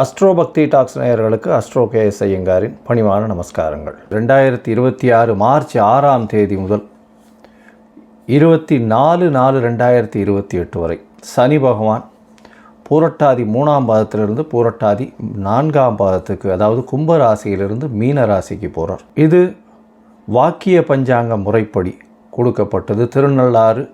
அஸ்ட்ரோபக்தி talks நேயர்களுக்கு astro K S ஐயங்காரின் பணிவான நமஸ்காரங்கள். ரெண்டாயிரத்தி இருபத்தி ஆறு மார்ச் ஆறாம் தேதி முதல் இருபத்தி நாலு நாலு ரெண்டாயிரத்தி இருபத்தி எட்டு வரை சனி பகவான் பூரட்டாதி மூணாம் பாதத்திலிருந்து பூரட்டாதி நான்காம் பாதத்துக்கு அதாவது கும்ப ராசியிலிருந்து மீன ராசிக்கு போகிறார் இது வாக்கிய பஞ்சாங்க முறைப்படி கொடுக்கப்பட்டது. திருநள்ளாறு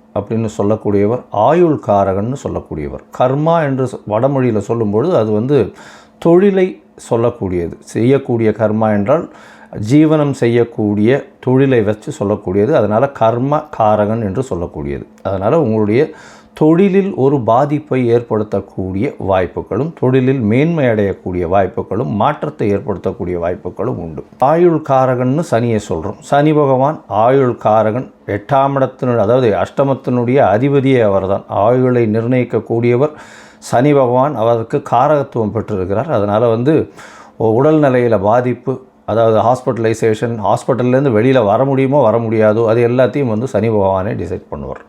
அப்படின்னு சொல்லக்கூடியவர் ஆயுள் காரகன்னு சொல்லக்கூடியவர். கர்மா என்று சொ- வடமொழியில் சொல்லும்பொழுது அது வந்து தொழிலை சொல்லக்கூடியது. செய்யக்கூடிய கர்மா என்றால் ஜீவனம் செய்யக்கூடிய தொழிலை வச்சு சொல்லக்கூடியது. அதனால் கர்ம காரகன் என்று சொல்லக்கூடியது. அதனால் உங்களுடைய தொழிலில் ஒரு பாதிப்பை ஏற்படுத்தக்கூடிய வாய்ப்புகளும் தொழிலில் மேன்மை அடையக்கூடிய வாய்ப்புகளும் மாற்றத்தை ஏற்படுத்தக்கூடிய வாய்ப்புகளும் உண்டு. ஆயுள் காரகன்னு சனியை சொல்கிறோம் சனி பகவான் ஆயுள் காரகன் எட்டாம் இடத்தினுடைய அதாவது அஷ்டமத்தினுடைய அதிபதியே அவர்தான். ஆயுளை நிர்ணயிக்கக்கூடியவர் சனி பகவான் அவருக்கு காரகத்துவம் பெற்றிருக்கிறார். அதனால் வந்து உடல் நிலையில் பாதிப்பு அதாவது ஹாஸ்பிட்டலைசேஷன் ஹாஸ்பிட்டல்லேருந்து வெளியில் வர முடியுமோ வர முடியாதோ அது எல்லாத்தையும் வந்து சனி பகவானே டிசைட் பண்ணுவார்.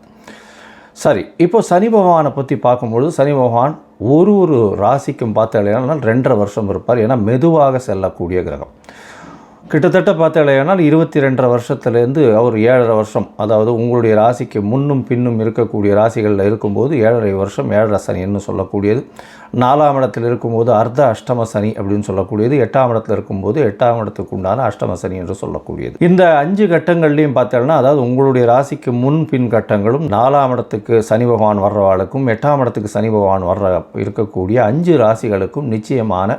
சரி இப்போ சனி பகவானை பற்றி பார்க்கும்பொழுது சனி பகவான் ஒரு ஒரு ராசிக்கும் பார்த்தாலும் ரெண்டரை வருஷம் இருப்பார். ஏன்னா மெதுவாக செல்லக்கூடிய கிரகம். கிட்டத்தட்ட பார்த்தாலேனால் இருபத்தி ரெண்டரை வருஷத்துலேருந்து அவர் ஏழரை வருஷம் அதாவது உங்களுடைய ராசிக்கு முன்னும் பின்னும் இருக்கக்கூடிய ராசிகளில் இருக்கும்போது ஏழரை வருஷம் ஏழரை சனின்னு சொல்லக்கூடியது. நாலாம் இடத்தில் இருக்கும்போது அர்த்த அஷ்டம சனி அப்படின்னு சொல்லக்கூடியது. எட்டாம் இடத்தில் இருக்கும்போது எட்டாம் இடத்துக்கு உண்டான அஷ்டம சனி என்று சொல்லக்கூடியது. இந்த அஞ்சு கட்டங்கள்லையும் பார்த்தோம்னா அதாவது உங்களுடைய ராசிக்கு முன் பின் கட்டங்களும் நாலாம் இடத்துக்கு சனி பகவான் வர்றவாளுக்கும் எட்டாம் இடத்துக்கு சனி பகவான் வர்ற இருக்கக்கூடிய அஞ்சு ராசிகளுக்கும் நிச்சயமான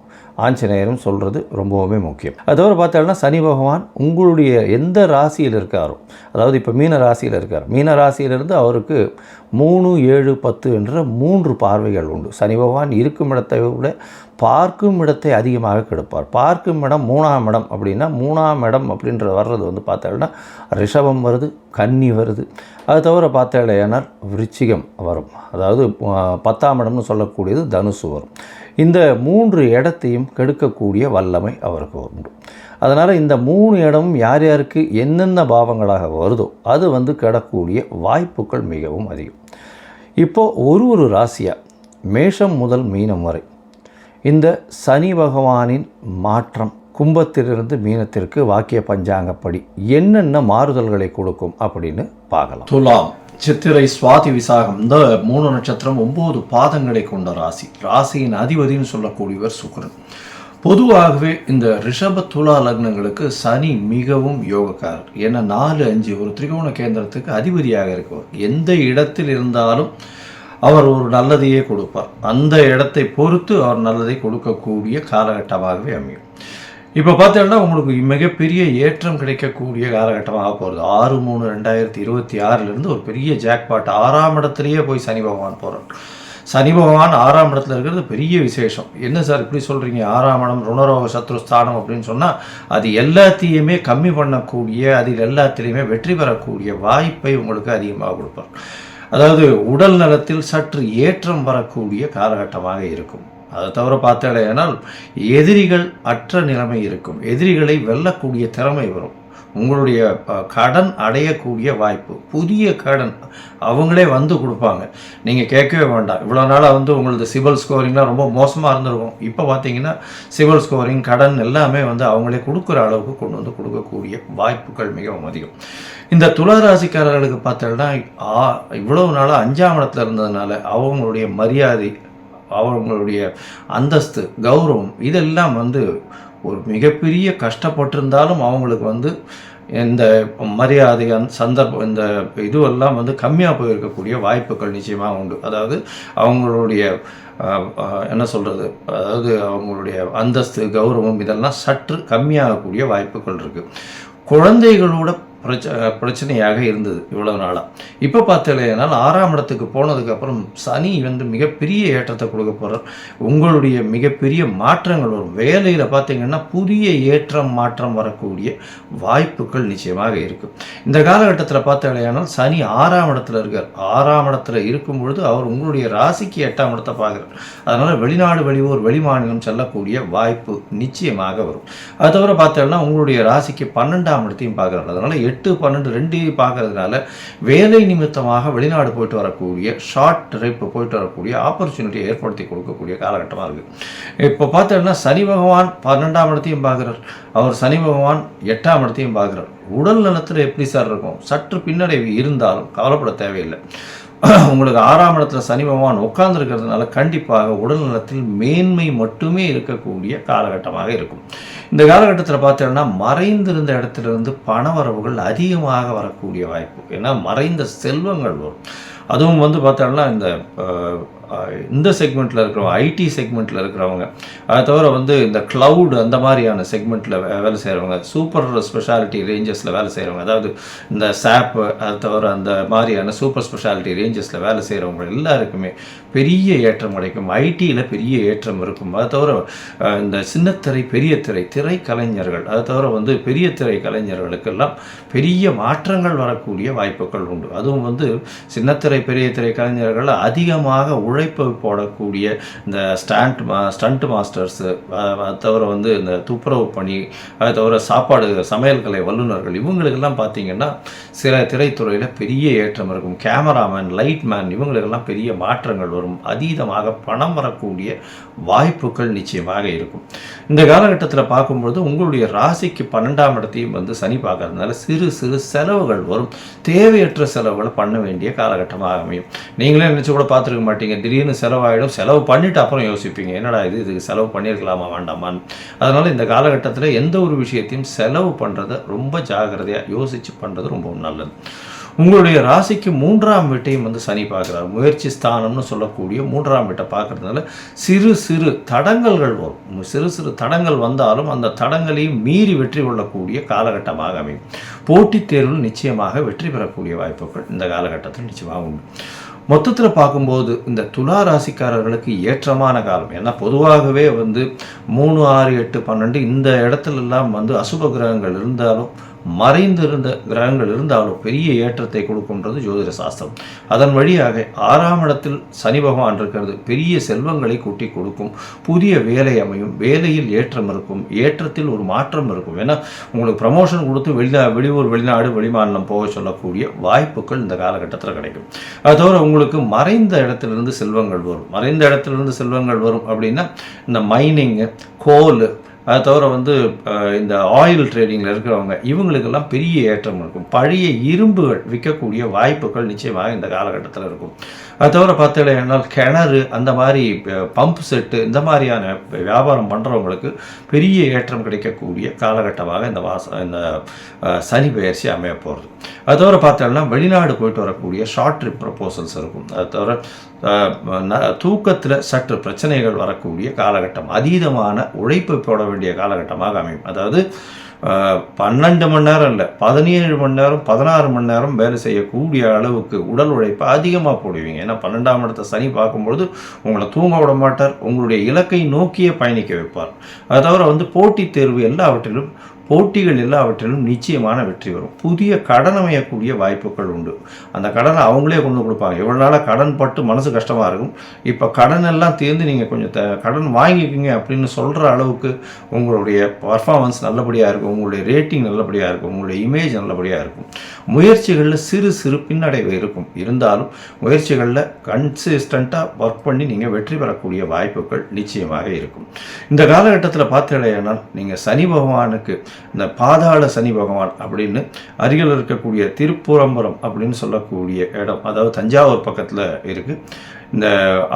ஆஞ்சநேயரும் சொல்கிறது ரொம்பவுமே முக்கியம். அதோடு பார்த்தோம்னா சனி பகவான் உங்களுடைய எந்த ராசியில் இருக்காரோ அதாவது இப்போ மீன ராசியில் இருக்கார். மீன ராசியிலிருந்து அவருக்கு மூணு ஏழு பத்து என்ற மூன்று பார்வைகள் உண்டு. சனி பகவான் இருக்கும் இடத்தை விட பார்க்கும் இடத்தை அதிகமாக கெடுப்பார். பார்க்கும் இடம் மூணாம் இடம் அப்படின்னா மூணாம் இடம் அப்படின்ற வர்றது வந்து பார்த்தோம்னா ரிஷபம் வருது கன்னி வருது. அது தவிர பார்த்தேனால் விருச்சிகம் வரும். அதாவது பத்தாம் இடம்னு சொல்லக்கூடியது தனுசு வரும். இந்த மூன்று இடத்தையும் கெடுக்கக்கூடிய வல்லமை அவருக்கு உண்டு. அதனால் இந்த மூணு இடமும் யார் யாருக்கு என்னென்ன பாவங்களாக வருதோ அது வந்து கெடக்கூடிய வாய்ப்புகள் மிகவும் அதிகம். இப்போது ஒரு ஒரு ராசியாக மேஷம் முதல் மீனம் வரை இந்த சனி பகவானின் மாற்றம் கும்பத்திலிருந்து மீனத்திற்கு வாக்கிய பஞ்சாங்கப்படி என்னென்ன மாறுதல்களை கொடுக்கும் அப்படின்னு பார்க்கலாம். துலாம். சித்திரை சுவாதி விசாகம். இந்த மூணு நட்சத்திரம் ஒம்பது பாதங்களை கொண்ட ராசி. ராசியின் அதிபதினு சொல்லக்கூடியவர் சுக்கரன். பொதுவாகவே இந்த ரிஷப துலா லக்னங்களுக்கு சனி மிகவும் யோகக்காரர். ஏன்னா நாலு அஞ்சு ஒரு திரிகோண கேந்திரத்துக்கு அதிபதியாக இருக்கவர். எந்த இடத்தில் இருந்தாலும் அவர் ஒரு நல்லதையே கொடுப்பார். அந்த இடத்தை பொறுத்து அவர் நல்லதை கொடுக்கக்கூடிய காலகட்டமாகவே அமையும். இப்போ பார்த்தீங்கன்னா உங்களுக்கு மிகப்பெரிய ஏற்றம் கிடைக்கக்கூடிய காலகட்டமாக போகிறது ஆறு மூணு ரெண்டாயிரத்தி இருபத்தி ஆறிலிருந்து ஒரு பெரிய ஜாக்பாட் ஆறாம் இடத்துலையே போய் சனி பகவான் போகிறார் சனி பகவான் ஆறாம் இடத்துல இருக்கிறது பெரிய விசேஷம். என்ன சார் இப்படி சொல்கிறீங்க ஆறாம் இடம் ருணரோக சத்ருஸ்தானம் அப்படின்னு சொன்னால் அது எல்லாத்தையுமே கம்மி பண்ணக்கூடிய அதில் எல்லாத்திலையுமே வெற்றி பெறக்கூடிய வாய்ப்பை உங்களுக்கு அதிகமாக கொடுப்பார். அதாவது உடல் நலத்தில் சற்று ஏற்றம் வரக்கூடிய காலகட்டமாக இருக்கும். அதை தவிர பார்த்தாலேயானால் எதிரிகள் அற்ற நிலைமை இருக்கும். எதிரிகளை வெல்லக்கூடிய திறமை வரும். உங்களுடைய கடன் அடையக்கூடிய வாய்ப்பு புதிய கடன் அவங்களே வந்து கொடுப்பாங்க. நீங்கள் கேட்கவே வேண்டாம். இவ்வளோ நாளாக வந்து உங்களது சிபில் ஸ்கோரிங்லாம் ரொம்ப மோசமாக இருந்திருக்கும். இப்போ பார்த்தீங்கன்னா சிபில் ஸ்கோரிங் கடன் எல்லாமே வந்து அவங்களே கொடுக்குற அளவுக்கு கொண்டு வந்து கொடுக்கக்கூடிய வாய்ப்புகள் மிகவும் அதிகம். இந்த துளராசிக்காரர்களுக்கு பார்த்தோம்னா இவ்வளவு நாளாக அஞ்சாம் இடத்துல இருந்ததுனால அவங்களுடைய மரியாதை அவங்களுடைய அந்தஸ்து கௌரவம் இதெல்லாம் வந்து ஒரு மிகப்பெரிய கஷ்டப்பட்டிருந்தாலும் அவங்களுக்கு வந்து இந்த மரியாதை சந்தர்ப்பம் இந்த இதுவெல்லாம் வந்து கம்மியாக போயிருக்கக்கூடிய வாய்ப்புகள் நிச்சயமாக உண்டு. அதாவது அவங்களுடைய என்ன சொல்கிறது அதாவது அவங்களுடைய அந்தஸ்து கௌரவம் இதெல்லாம் சற்று கம்மியாகக்கூடிய வாய்ப்புகள் இருக்குது குழந்தைகளோட பிரச்ச பிரச்சனையாக இருந்தது இவ்வளவு நாளாக இப்போ பார்த்தாலேனால் ஆறாம் இடத்துக்கு போனதுக்கப்புறம் சனி வந்து மிகப்பெரிய ஏற்றத்தை கொடுக்க போகிறார் உங்களுடைய மிகப்பெரிய மாற்றங்கள் வரும். வேலையில் பார்த்தீங்கன்னா புதிய ஏற்றம் மாற்றம் வரக்கூடிய வாய்ப்புகள் நிச்சயமாக இருக்கும் இந்த காலகட்டத்தில் பார்த்தீங்கன்னா சனி ஆறாம் இடத்துல இருக்கார். ஆறாம் இடத்துல இருக்கும் பொழுது அவர் உங்களுடைய ராசிக்கு எட்டாம் இடத்தை பார்க்குறார். அதனால் வெளிநாடு வெளியூர் வெளிமாநிலம் செல்லக்கூடிய வாய்ப்பு நிச்சயமாக வரும். அது தவிர பார்த்தோம்னா உங்களுடைய ராசிக்கு பன்னெண்டாம் இடத்தையும் பார்க்குறாரு. அதனால் எட்டு பன்னெண்டு ரெண்டையும் பார்க்கறதுனால வேலை நிமித்தமாக வெளிநாடு போயிட்டு வரக்கூடிய ஷார்ட் ட்ரிப் போயிட்டு வரக்கூடிய ஆப்பர்ச்சுனிட்டியை ஏற்படுத்தி கொடுக்கக்கூடிய காலகட்டமாக இருக்குது இப்போ பார்த்தோம்னா சனி பகவான் பன்னெண்டாம் இடத்தையும் பார்க்குறார். அவர் சனி பகவான் எட்டாம் இடத்தையும் பார்க்குறார். உடல் நலத்தில் எப்படி சார் இருக்கும்? சற்று பின்னடைவு இருந்தாலும் கவலைப்பட தேவையில்லை. உங்களுக்கு ஆறாம் இடத்துல சனி பகவான் உட்கார்ந்துருக்கிறதுனால கண்டிப்பாக உடல் நலத்தில் மேன்மை மட்டுமே இருக்கக்கூடிய காலகட்டமாக இருக்கும். இந்த காலகட்டத்தில் பார்த்தோம்னா மறைந்திருந்த இடத்துலேருந்து பண வரவுகள் அதிகமாக வரக்கூடிய வாய்ப்பு. ஏன்னா மறைந்த செல்வங்கள் வரும். அதுவும் வந்து பார்த்தோம்னா இந்த இந்த செக்மெண்ட்டில் இருக்கிறவங்க ஐடி செக்மெண்ட்டில் இருக்கிறவங்க அதை தவிர வந்து இந்த க்ளவுட் அந்த மாதிரியான செக்மெண்ட்டில் வேலை செய்கிறவங்க சூப்பர் ஸ்பெஷாலிட்டி ரேஞ்சஸில் வேலை செய்கிறவங்க அதாவது இந்த சாப் அதை தவிர அந்த மாதிரியான சூப்பர் ஸ்பெஷாலிட்டி ரேஞ்சஸில் வேலை செய்கிறவங்க எல்லாருக்குமே பெரிய ஏற்றம் கிடைக்கும். ஐடியில் பெரிய ஏற்றம் இருக்கும். அதை தவிர இந்த சின்னத்திரை பெரிய திரை திரை கலைஞர்கள் அதை தவிர வந்து பெரிய திரை கலைஞர்களுக்கெல்லாம் பெரிய மாற்றங்கள் வரக்கூடிய வாய்ப்புகள் உண்டு. அதுவும் வந்து சின்னத்திரை பெரிய திரை கலைஞர்கள் அதிகமாக உழை உழைப்பு போடக்கூடிய இந்த ஸ்டாண்ட் மா ஸ்டண்ட் மாஸ்டர்ஸு தவிர வந்து இந்த துப்புரவு பணி அதை தவிர சாப்பாடு சமையல்கலை வல்லுநர்கள் இவங்களுக்கெல்லாம் பார்த்தீங்கன்னா சில திரைத்துறையில் பெரிய ஏற்றம் இருக்கும். கேமராமேன் லைட்மேன் இவங்களுக்கெல்லாம் பெரிய மாற்றங்கள் வரும். அதீதமாக பணம் வரக்கூடிய வாய்ப்புகள் நிச்சயமாக இருக்கும். இந்த காலகட்டத்தில் பார்க்கும்பொழுது உங்களுடைய ராசிக்கு பன்னெண்டாம் இடத்தையும் வந்து சனி பார்க்கறதுனால சிறு சிறு செலவுகள் வரும். தேவையற்ற செலவுகளை பண்ண வேண்டிய காலகட்டமாக அமையும். நீங்களே நினச்சி கூட பார்த்துருக்க மாட்டீங்க. திடீர்னு செலவாயிடும். செலவு பண்ணிவிட்டு அப்புறம் யோசிப்பீங்க. என்னடா இது? இதுக்கு செலவு பண்ணியிருக்கலாமா? வேண்டாமான்னு. அதனால் இந்த காலகட்டத்தில் எந்த ஒரு விஷயத்தையும் செலவு பண்ணுறதை ரொம்ப ஜாகிரதையாக யோசித்து பண்ணுறது ரொம்ப நல்லது. உங்களுடைய ராசிக்கு மூன்றாம் வீட்டையும் வந்து சனி பார்க்குறாரு. முயற்சி ஸ்தானம்னு சொல்லக்கூடிய மூன்றாம் வீட்டை பார்க்குறதுனால சிறு சிறு தடங்கல்கள் வரும். சிறு சிறு தடங்கள் வந்தாலும் அந்த தடங்களையும் மீறி வெற்றி கொள்ளக்கூடிய காலகட்டமாக அமையும். போட்டித் தேர்வில் நிச்சயமாக வெற்றி பெறக்கூடிய வாய்ப்புகள் இந்த காலகட்டத்தில் நிச்சயமாக உண்டு. மொத்தத்தில் பார்க்கும்போது இந்த துலா ராசிக்காரர்களுக்கு ஏற்றமான காலம். ஏன்னா பொதுவாகவே வந்து மூணு ஆறு எட்டு பன்னெண்டு இந்த இடத்துலலாம் வந்து அசுப கிரகங்கள் இருந்தாலும் மறைந்திருந்த கிரகங்கள் இருந்தாலும் பெரிய ஏற்றத்தை கொடுக்கும்ன்றது ஜோதிட சாஸ்திரம். அதன் வழியாக ஆறாம் இடத்தில் சனி பகவான் இருக்கிறது. பெரிய செல்வங்களை கூட்டி கொடுக்கும். புதிய வேலை அமையும். வேலையில் ஏற்றம் இருக்கும். ஏற்றத்தில் ஒரு மாற்றம் இருக்கும். ஏன்னா உங்களுக்கு ப்ரமோஷன் கொடுத்து வெளிநா வெளியூர் வெளிநாடு வெளிமாநிலம் போக சொல்லக்கூடிய வாய்ப்புகள் இந்த காலகட்டத்தில் கிடைக்கும். அது தவிர உங்களுக்கு மறைந்த இடத்திலிருந்து செல்வங்கள் வரும். மறைந்த இடத்திலிருந்து செல்வங்கள் வரும் அப்படின்னா இந்த மைனிங்கு கோல் அதை தவிர வந்து இந்த ஆயில் ட்ரேடிங்கில் இருக்கிறவங்க இவங்களுக்கெல்லாம் பெரிய ஏற்றம் இருக்கும். பழைய இரும்புகள் விற்கக்கூடிய வாய்ப்புகள் நிச்சயமாக இந்த காலகட்டத்தில் இருக்கும். அது தவிர பார்த்தீங்கன்னா கிணறு அந்த மாதிரி பம்ப் செட்டு இந்த மாதிரியான வியாபாரம் பண்ணுறவங்களுக்கு பெரிய ஏற்றம் கிடைக்கக்கூடிய காலகட்டமாக இந்த வாச இந்த சனி பயிற்சி அமைய போகிறது அது தவிர பார்த்தோம்னா வெளிநாடு போயிட்டு வரக்கூடிய ஷார்ட் ட்ரிப் ப்ரப்போசல்ஸ் இருக்கும். அது தவிர தூக்கத்தில் சற்று பிரச்சனைகள் வரக்கூடிய காலகட்டம் அதீதமான உழைப்பு போட வேண்டிய காலகட்டமாக அமையும். அதாவது பன்னெண்டு மணி நேரம் இல்லை பதினேழு மணி நேரம் பதினாறு மணி நேரம் வேலை செய்யக்கூடிய அளவுக்கு உடல் உழைப்பை அதிகமாக போடுவீங்க. ஏன்னா பன்னெண்டாம் இடத்த சனி பார்க்கும்பொழுது உங்களை தூங்க விட மாட்டார் உங்களுடைய இலக்கை நோக்கியே பயணிக்க வைப்பார். அது தவிர வந்து போட்டித் தேர்வு எல்லாவற்றிலும் போட்டிகள் எல்லாவற்றிலும் நிச்சயமான வெற்றி வரும். புதிய கடன் அமையக்கூடிய வாய்ப்புகள் உண்டு. அந்த கடனை அவங்களே கொண்டு கொடுப்பாங்க. எவ்வளோ நாளாக கடன் பட்டு மனசு கஷ்டமாக இருக்கும். இப்போ கடன் எல்லாம் தேர்ந்து நீங்கள் கொஞ்சம் த கடன் வாங்கிக்கோங்க அப்படின்னு சொல்கிற அளவுக்கு உங்களுடைய பர்ஃபார்மன்ஸ் நல்லபடியாக இருக்கும். உங்களுடைய ரேட்டிங் நல்லபடியாக இருக்கும். உங்களுடைய இமேஜ் நல்லபடியாக இருக்கும். முயற்சிகளில் சிறு சிறு பின்னடைவு இருக்கும். இருந்தாலும் முயற்சிகளில் கன்சிஸ்டண்ட்டாக ஒர்க் பண்ணி நீங்கள் வெற்றி பெறக்கூடிய வாய்ப்புகள் நிச்சயமாக இருக்கும். இந்த காலகட்டத்தில் பார்த்தீங்கன்னா நீங்கள் சனி பகவானுக்கு இந்த பாதாள சனி பகவான் அப்படின்னு அருகில் இருக்கக்கூடிய திருப்புரம்பரம் அப்படின்னு சொல்லக்கூடிய இடம் அதாவது தஞ்சாவூர் பக்கத்தில் இருக்குது இந்த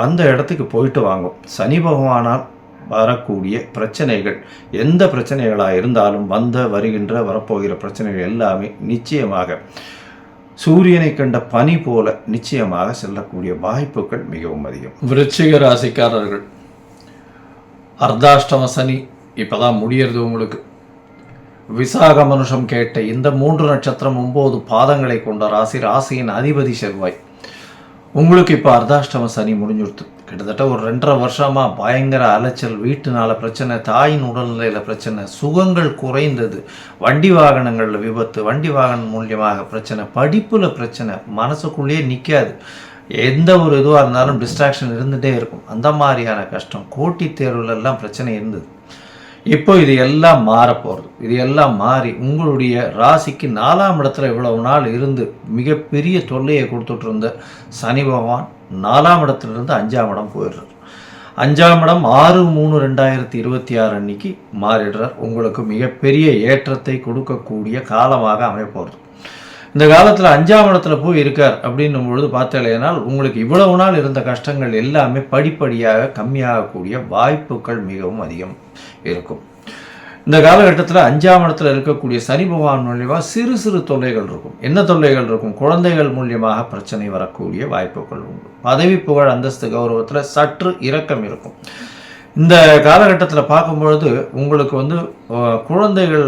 அந்த இடத்துக்கு போயிட்டு வாங்கும் சனி பகவானால் வரக்கூடிய பிரச்சனைகள். எந்த பிரச்சனைகளாக இருந்தாலும் வந்த வருகின்ற வரப்போகிற பிரச்சனைகள் எல்லாமே நிச்சயமாக சூரியனை கண்ட பனி போல நிச்சயமாக செல்லக்கூடிய வாய்ப்புகள் மிகவும் அதிகம். விருச்சிக ராசிக்காரர்கள் அர்த்தாஷ்டம சனி இப்பதான் முடியறது உங்களுக்கு. விசாக மனுஷம் கேட்ட இந்த மூன்று நட்சத்திரம் ஒன்பது பாதங்களை கொண்ட ராசி ராசியின் அதிபதி செவ்வாய். உங்களுக்கு இப்போ அர்த்தாஷ்டம சனி முடிஞ்சுடுத்து. கிட்டத்தட்ட ஒரு ரெண்டரை வருஷமாக பயங்கர அலைச்சல் வீட்டுனால பிரச்சனை தாயின் உடல்நிலையில் பிரச்சனை சுகங்கள் குறைந்தது. வண்டி வாகனங்களில் விபத்து வண்டி வாகனம் மூலியமாக பிரச்சனை படிப்பில் பிரச்சனை மனசுக்குள்ளேயே நிற்காது எந்த ஒரு இதுவாக இருந்தாலும் டிஸ்ட்ராக்ஷன் இருந்துகிட்டே இருக்கும். அந்த மாதிரியான கஷ்டம். கோட்டி தேர்வுலெல்லாம் பிரச்சனை இருந்தது. இப்போ இது எல்லாம் மாற போகிறது இது எல்லாம் மாறி உங்களுடைய ராசிக்கு நாலாம் இடத்துல இவ்வளவு நாள் இருந்து மிகப்பெரிய தொல்லையை கொடுத்துட்டு இருந்த சனி பகவான் நாலாம் இடத்துலேருந்து அஞ்சாம் இடம் போயிடுறார். அஞ்சாம் இடம் ஆறு மூணு ரெண்டாயிரத்தி இருபத்தி ஆறு அன்னைக்கு மாறிடுறார். உங்களுக்கு மிகப்பெரிய ஏற்றத்தை கொடுக்கக்கூடிய காலமாக அமையப்போகிறது இந்த காலத்தில் அஞ்சாம் இடத்துல போய் இருக்கார் அப்படின்னும் பொழுது பார்த்தலையானால் உங்களுக்கு இவ்வளவு நாள் இருந்த கஷ்டங்கள் எல்லாமே படிப்படியாக கம்மியாகக்கூடிய வாய்ப்புகள் மிகவும் அதிகம் இருக்கும். இந்த காலகட்டத்தில் அஞ்சாம் இடத்துல இருக்கக்கூடிய சனி பகவான் மூலியமாக சிறு சிறு தொல்லைகள் இருக்கும். என்ன தொல்லைகள் இருக்கும்? குழந்தைகள் மூலியமாக பிரச்சனை வரக்கூடிய வாய்ப்புகள் உண்டு. பதவி புகழ் அந்தஸ்து கௌரவத்தில் சற்று இரக்கம் இருக்கும். இந்த காலகட்டத்தில் பார்க்கும்பொழுது உங்களுக்கு வந்து குழந்தைகள்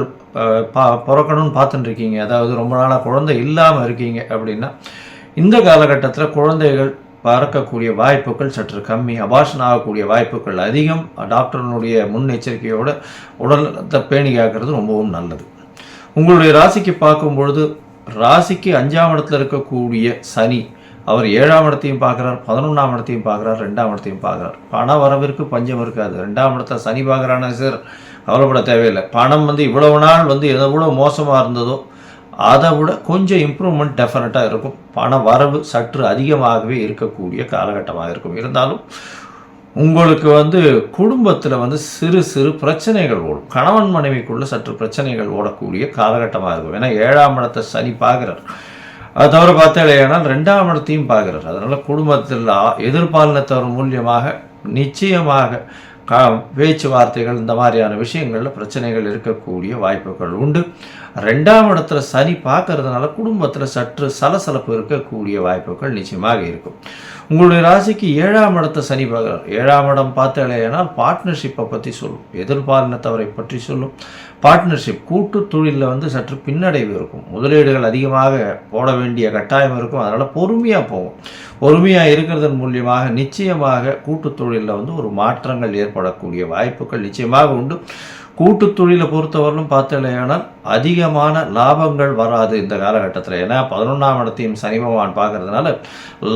பா பிறக்கணும்னு பார்த்துட்டு இருக்கீங்க அதாவது ரொம்ப நாளாக குழந்தை இல்லாமல் இருக்கீங்க அப்படின்னா இந்த காலகட்டத்தில் குழந்தைகள் பறக்கக்கூடிய வாய்ப்புகள் சற்று கம்மி அபாஷன் ஆகக்கூடிய வாய்ப்புகள் அதிகம். டாக்டர்னுடைய முன்னெச்சரிக்கையோட உடலத்தை பேணி காக்கிறது ரொம்பவும் நல்லது. உங்களுடைய ராசிக்கு பார்க்கும் பொழுது ராசிக்கு அஞ்சாம் இடத்துல இருக்கக்கூடிய சனி அவர் ஏழாம் இடத்தையும் பார்க்குறார் பதினொன்றாம் இடத்தையும் பார்க்குறார் ரெண்டாம் இடத்தையும் பார்க்குறார். பண வரவிற்கு பஞ்சம் இருக்காது. ரெண்டாம் இடத்த சனி பார்க்குறான சார் கவலைப்பட தேவையில்லை. பணம் வந்து இவ்வளவு நாள் வந்து எவ்வளோ மோசமாக இருந்ததோ அதை விட கொஞ்சம் இம்ப்ரூவ்மெண்ட் டெஃபினட்டாக இருக்கும். பண வரவு சற்று அதிகமாகவே இருக்கக்கூடிய காலகட்டமாக இருக்கும். இருந்தாலும் உங்களுக்கு வந்து குடும்பத்தில் வந்து சிறு சிறு பிரச்சனைகள் ஓடும். கணவன் மனைவிக்குள்ளே சற்று பிரச்சனைகள் ஓடக்கூடிய காலகட்டமாக இருக்கும். ஏன்னா ஏழாம் இடத்தை சனி பார்க்குறார். அது தவிர பார்த்தாலேயானால் ரெண்டாம் இடத்தையும் பார்க்குறார். அதனால் குடும்பத்தில் ஆ- எதிர்பாலினத்தவர் மூலியமாக நிச்சயமாக கா பேச்சுவார்த்தைகள் இந்த மாதிரியான விஷயங்களில் பிரச்சனைகள் இருக்கக்கூடிய வாய்ப்புகள் உண்டு. ரெண்டாம் இடத்துல சனி பார்க்கறதுனால குடும்பத்தில் சற்று சலசலப்பு இருக்கக்கூடிய வாய்ப்புகள் நிச்சயமாக இருக்கும். உங்களுடைய ராசிக்கு ஏழாம் இடத்தை சனி பார்க்குறார். ஏழாம் இடம் பார்த்தாலேயானால் பார்ட்னர்ஷிப்பை பற்றி சொல்லும். எதிர்பாலினத்தவரை பற்றி சொல்லும். பார்ட்னர்ஷிப் கூட்டு தொழிலில் வந்து சற்று பின்னடைவு இருக்கும். முதலீடுகள் அதிகமாக போட வேண்டிய கட்டாயம் இருக்கும். அதனால் பொறுமையாக போகும் பொறுமையாக இருக்கிறதன் மூலியமாக நிச்சயமாக கூட்டு தொழிலில் வந்து ஒரு மாற்றங்கள் ஏற்படக்கூடிய வாய்ப்புகள் நிச்சயமாக உண்டு. கூட்டு தொழிலை பொறுத்தவரையிலும் பார்த்தலையானால் அதிகமான லாபங்கள் வராது இந்த காலகட்டத்தில். ஏன்னா பதினொன்றாம் இடத்தையும் சனி பகவான் பார்க்கறதுனால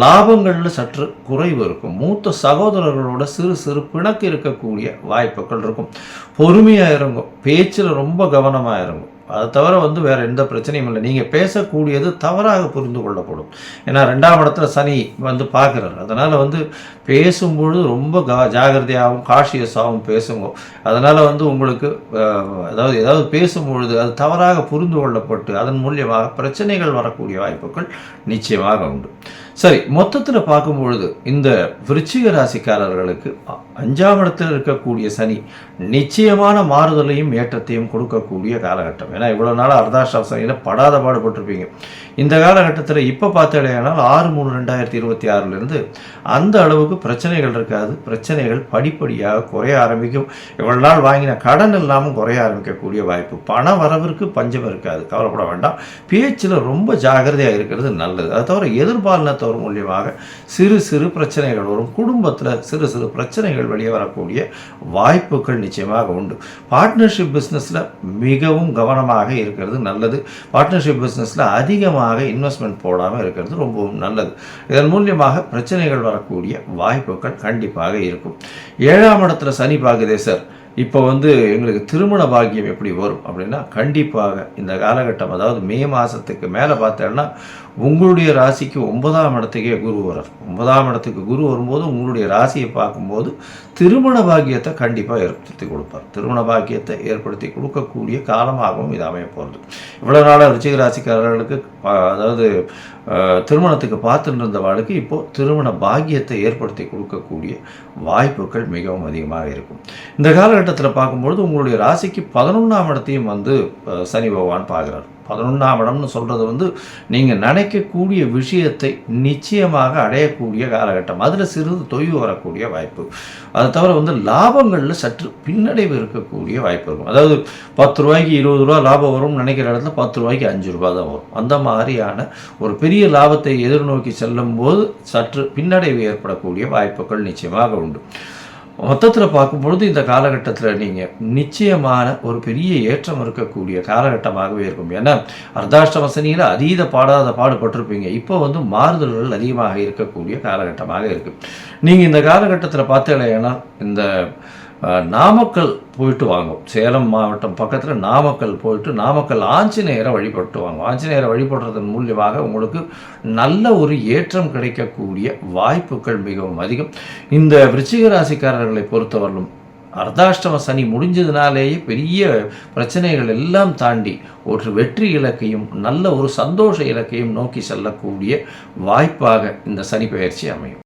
லாபங்களில் சற்று குறைவு இருக்கும். மூத்த சகோதரர்களோட சிறு சிறு பிணக்கு இருக்கக்கூடிய வாய்ப்புகள் இருக்கும். பொறுமையாக இருங்கும் பேச்சில் ரொம்ப கவனமாக இருங்கும் அதை தவிர வந்து வேறு எந்த பிரச்சனையும் இல்லை. நீங்கள் பேசக்கூடியது தவறாக புரிந்து கொள்ளப்படும். ஏன்னா ரெண்டாம் இடத்துல சனி வந்து பார்க்குறாரு. அதனால் வந்து பேசும்பொழுது ரொம்ப கா ஜாகிரதையாகவும் காஷியஸாகவும் பேசுங்க. அதனால் வந்து உங்களுக்கு அதாவது ஏதாவது பேசும்பொழுது அது தவறாக புரிந்து கொள்ளப்பட்டு அதன் மூலியமாக பிரச்சனைகள் வரக்கூடிய வாய்ப்புகள் நிச்சயமாக உண்டு. சரி மொத்தத்தில் பார்க்கும்பொழுது இந்த விருச்சிக ராசிக்காரர்களுக்கு அஞ்சாம் இடத்தில் இருக்கக்கூடிய சனி நிச்சயமான மாறுதலையும் ஏற்றத்தையும் கொடுக்கக்கூடிய காலகட்டம். ஏன்னா இவ்வளோ நாள் அர்த்தாஷ்டம சனியில் படாத பாடுபட்டிருப்பீங்க. இந்த காலகட்டத்தில் இப்போ பார்த்தடையானால் ஆறு மூணு ரெண்டாயிரத்தி இருபத்தி ஆறுலேருந்து அந்த அளவுக்கு பிரச்சனைகள் இருக்காது. பிரச்சனைகள் படிப்படியாக குறைய ஆரம்பிக்கும். இவ்வளோ நாள் வாங்கின கடன் இல்லாமல் குறைய ஆரம்பிக்கக்கூடிய வாய்ப்பு. பண வரவிற்கு பஞ்சம் இருக்காது. கவலைப்பட வேண்டாம். பேச்சில் ரொம்ப ஜாகிரதையாக இருக்கிறது நல்லது. அதை தவிர எதிர்பாலினத்தவர் மூலியமாக சிறு சிறு பிரச்சனைகள் வரும். குடும்பத்தில் சிறு சிறு பிரச்சனைகள் வெளியே வரக்கூடிய வாய்ப்புகள் நிச்சயமாக உண்டு. பார்ட்னர்ஷிப் பிஸ்னஸில் மிகவும் கவனமாக இருக்கிறது நல்லது. பார்ட்னர்ஷிப் பிஸ்னஸில் அதிகமாக இன்வெஸ்ட்மெண்ட் போடாமல் இருக்கிறது ரொம்பவும் நல்லது. இதன் மூலியமாக பிரச்சனைகள் வரக்கூடிய வாய்ப்புகள் கண்டிப்பாக இருக்கும். ஏழாம் இடத்துல சனி பாகுதே சார் இப்போ வந்து எங்களுக்கு திருமண பாக்கியம் எப்படி வரும் அப்படின்னா கண்டிப்பாக இந்த காலகட்டம் அதாவது மே மாதத்துக்கு மேலே பார்த்தேன்னா உங்களுடைய ராசிக்கு ஒன்பதாம் இடத்துக்கே குரு வரார். ஒன்பதாம் இடத்துக்கு குரு வரும்போது உங்களுடைய ராசியை பார்க்கும்போது திருமண பாக்கியத்தை கண்டிப்பாக ஏற்படுத்தி கொடுப்பார். திருமண பாக்கியத்தை ஏற்படுத்தி கொடுக்கக்கூடிய காலமாகவும் இது அமைய போகிறது இவ்வளோ நாளாக ரிச்சிக ராசிக்காரர்களுக்கு அதாவது திருமணத்துக்கு பார்த்துட்டு இருந்தவாளுக்கு இப்போது திருமண பாக்கியத்தை ஏற்படுத்தி கொடுக்கக்கூடிய வாய்ப்புகள் மிகவும் அதிகமாக இருக்கும். இந்த காலகட்டத்தில் பார்க்கும்பொழுது உங்களுடைய ராசிக்கு பதினொன்றாம் இடத்தையும் வந்து சனி பகவான் பார்க்குறார். பதினொன்றாம் இடம்னு சொல்கிறது வந்து நீங்கள் நினைக்கக்கூடிய விஷயத்தை நிச்சயமாக அடையக்கூடிய காலகட்டம். அதில் சிறிது தொய்வு வரக்கூடிய வாய்ப்பு. அதை தவிர வந்து லாபங்களில் சற்று பின்னடைவு இருக்கக்கூடிய வாய்ப்பு இருக்கும். அதாவது பத்து ரூபாய்க்கு இருபது ரூபா லாபம் வரும்னு நினைக்கிற இடத்துல பத்து ரூபாய்க்கு அஞ்சு ரூபா தான் வரும். அந்த மாதிரியான ஒரு பெரிய லாபத்தை எதிர்நோக்கி செல்லும்போது சற்று பின்னடைவு ஏற்படக்கூடிய வாய்ப்புகள் நிச்சயமாக உண்டு. மொத்தத்தில் பார்க்கும்பொழுது இந்த காலகட்டத்தில் நீங்கள் நிச்சயமான ஒரு பெரிய ஏற்றம் இருக்கக்கூடிய காலகட்டமாகவே இருக்கும். ஏன்னா அர்த்தாஷ்டம சனியில் அதீத பாடாத பாடுபட்டிருப்பீங்க. இப்போ வந்து மாறுதல்கள் அதிகமாக இருக்கக்கூடிய காலகட்டமாக இருக்குது நீங்கள் இந்த காலகட்டத்தில் பார்த்தீங்கன்னா இந்த நாமக்கல் போயிட்டு வாங்குவோம் சேலம் மாவட்டம் பக்கத்தில் நாமக்கல் போயிட்டு நாமக்கல் ஆஞ்சநேயரை வழிபட்டு வாங்க. ஆஞ்சநேயரை வழிபடுறதன் மூலியமாக உங்களுக்கு நல்ல ஒரு ஏற்றம் கிடைக்கக்கூடிய வாய்ப்புகள் மிகவும் அதிகம். இந்த விருச்சிக ராசிக்காரர்களை பொறுத்தவரையிலும் அர்த்தாஷ்டம சனி முடிஞ்சதுனாலேயே பெரிய பிரச்சனைகள் எல்லாம் தாண்டி ஒரு வெற்றி இலக்கையும் நல்ல ஒரு சந்தோஷ இலக்கையும் நோக்கி செல்லக்கூடிய வாய்ப்பாக இந்த சனி பயிற்சி அமையும்.